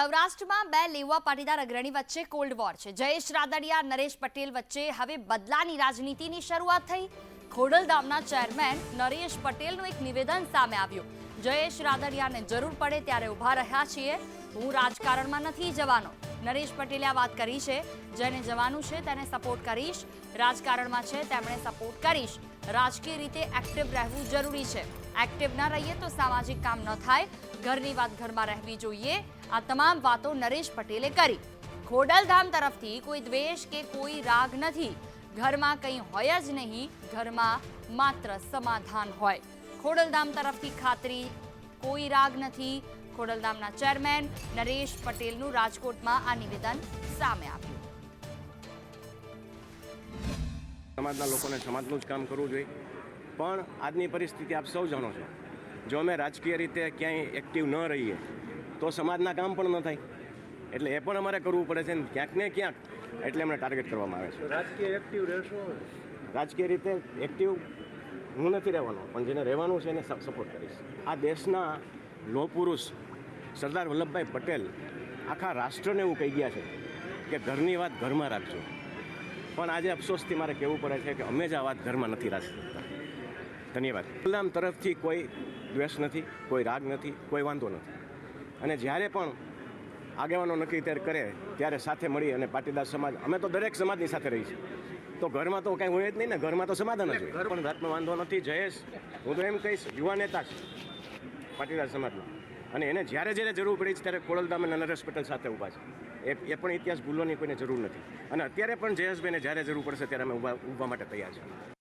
સૌરાષ્ટ્રમાં બે લેવા પાટીદાર અગ્રણી વચ્ચે કોલ્ડ વોર છે. જયેશ રાદડિયા, નરેશ પટેલ વચ્ચે હવે બદલાની રાજનીતિની શરૂઆત થઈ. ખોડલધામના ચેરમેન નરેશ પટેલનું એક નિવેદન સામે આવ્યું. જયેશ રાદડિયાને જરૂર પડે ત્યારે ઊભા રહ્યા છીએ. હું રાજકારણમાં નથી જવાનો. નરેશ પટેલે આ વાત કરી છે. જેને જવાનું છે તેને સપોર્ટ કરીશ. રાજકારણમાં છે તેમણે સપોર્ટ કરીશ. રાજકીય રીતે એક્ટિવ રહેવું જરૂરી છે. એક્ટિવ ન રહીએ તો સામાજિક કામ ન થાય. ઘરની વાત ઘરમાં રહેવી જોઈએ. આ તમામ વાતો નરેશ પટેલે કરી. ખોડલધામ તરફથી કોઈ દ્વેષ કે કોઈ રાગ નથી. ઘરમાં કંઈ હોય જ નહીં. ઘરમાં માત્ર સમાધાન હોય. ખોડલધામ તરફથી ખાતરી, કોઈ રાગ નથી. ખોડલધામના ચેરમેન નરેશ પટેલનું રાજકોટમાં આ નિવેદન સામે આવ્યું. સમાજના લોકોને સમાજનું જ કામ કરવું જોઈએ. પણ આજની પરિસ્થિતિ આપ સૌ જાણો છો. જો અમે રાજકીય રીતે ક્યાંય એક્ટિવ ન રહીએ તો સમાજના કામ પણ ન થાય. એટલે એ પણ અમારે કરવું પડે છે ને ક્યાંક ને ક્યાંક. એટલે અમને ટાર્ગેટ કરવામાં આવે છે. રાજકીય એક્ટિવ રહેશો રાજકીય રીતે એક્ટિવ હું નથી રહેવાનો પણ જેને રહેવાનું છે એને સપોર્ટ કરીશ. આ દેશના લોહ પુરુષ સરદાર વલ્લભભાઈ પટેલ આખા રાષ્ટ્રને એવું કહી ગયા છે કે ઘરની વાત ઘરમાં રાખજો. પણ આજે અફસોસથી મારે કહેવું પડે છે કે અમે જ આ વાત ઘરમાં નથી રાખી શકતા. ધન્યવાદ. ગુલામ તરફથી કોઈ દ્વેષ નથી કોઈ રાગ નથી કોઈ વાંધો નથી. અને જ્યારે પણ આગેવાનો નક્કી ત્યારે કરે ત્યારે સાથે મળી અને પાટીદાર સમાજ અમે તો દરેક સમાજની સાથે રહી છે. તો ઘરમાં તો કાંઈ હોય જ નહીં ને ઘરમાં તો સમાધાન જ હોય. પણ જાતનો વાંધો નથી જયેશ હું તો એમ કહીશ યુવા નેતા છે પાટીદાર સમાજનો. અને એને જ્યારે જ્યારે જરૂર પડી છે ત્યારે ખોડલધામ અને નરેશ પટેલ સાથે ઊભા છે. એ એ પણ ઇતિહાસ ભૂલવાની કોઈને જરૂર નથી. અને અત્યારે પણ જયેશભાઈને જ્યારે જરૂર પડશે ત્યારે અમે ઊભા ઊભા માટે તૈયાર છે